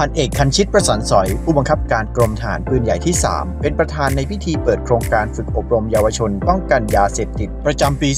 พันเอกคันชิตประสันสอย ผู้บังคับการกรมทหารปืนใหญ่ที่ 3 เป็นประธานในพิธีเปิดโครงการฝึกอบรมเยาวชน ป้องกันยาเสพติด ประจำปี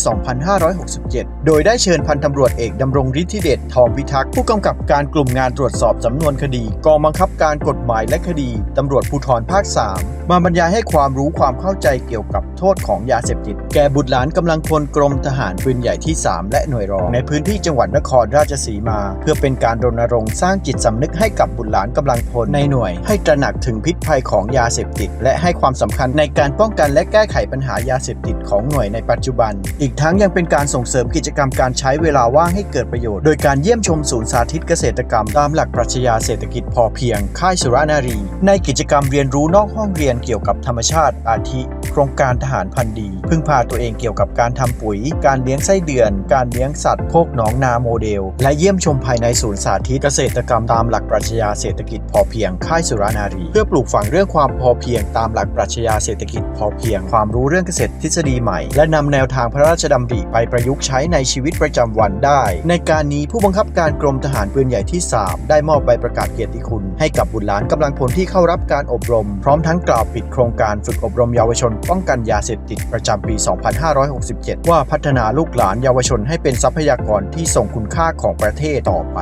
2567 โดยได้เชิญพันตำรวจเอกดำรงฤทธิเดชทองพิทักษ์ผู้กำกับการกลุ่มงานตรวจสอบสำนวนคดี กองบังคับการกฎหมายและคดีตำรวจภูธรภาค 3 มาบรรยายให้ความรู้ความเข้าใจเกี่ยวกับโทษของยาเสพติด แก่บุตรหลานกำลังพลกรมทหารปืนใหญ่ที่ 3 และหน่วยรองในพื้นที่จังหวัดนครราชสีมา เพื่อเป็นการรณรงค์สร้างจิตสำนึกให้กับบุตรหลานกำลังพลในหน่วย ให้ตระหนักถึงพิษภัยของยาเสพติด และให้ความสำคัญในการป้องกันและแก้ไขปัญหายาเสพติดของหน่วยในปัจจุบัน อีกทั้งยังเป็นการส่งเสริมกิจกรรมการใช้เวลาว่างให้เกิดประโยชน์ โดยการเยี่ยมชมศูนย์สาธิตเกษตรกรรม ตามหลักปรัชญาเศรษฐกิจพอเพียง ค่ายสุรานารี ในกิจกรรมเรียนรู้นอกห้องเรียนเกี่ยวกับธรรมชาติอาทิ โครงการทหารพันธ์ดี พึ่งพาตัวเองเกี่ยวกับการทำปุ๋ย การเลี้ยงไส้เดือน การเลี้ยงสัตว์โคกหนองนาโมเดล และเยี่ยมชมภายในศูนย์สาธิตเกษตรกรรมตามหลักปรัชญาเศรษฐกิจพอเพียงค่ายสุรานารี เพื่อปลูกฝังเรื่องความพอเพียงตามหลักปรัชญาเศรษฐกิจพอเพียง ความรู้เรื่องเกษตรทฤษฎีใหม่ และนำแนวทางพระราชดำริไปประยุกต์ใช้ในชีวิตประจำวันได้ ในการนี้ผู้บังคับการกรมทหารปืนใหญ่ที่ 3 ได้มอบใบประกาศเกียรติคุณ ให้กับบุตรหลานกำลังพลที่เข้ารับการอบรม พร้อมทั้งกล่าวปิดโครงการฝึกอบรมเยาวชนป้องกันยาเสพติดประจำปี 2567 ว่าพัฒนาลูกหลานเยาวชนให้เป็นทรัพยากรที่ส่งคุณค่าของประเทศต่อไป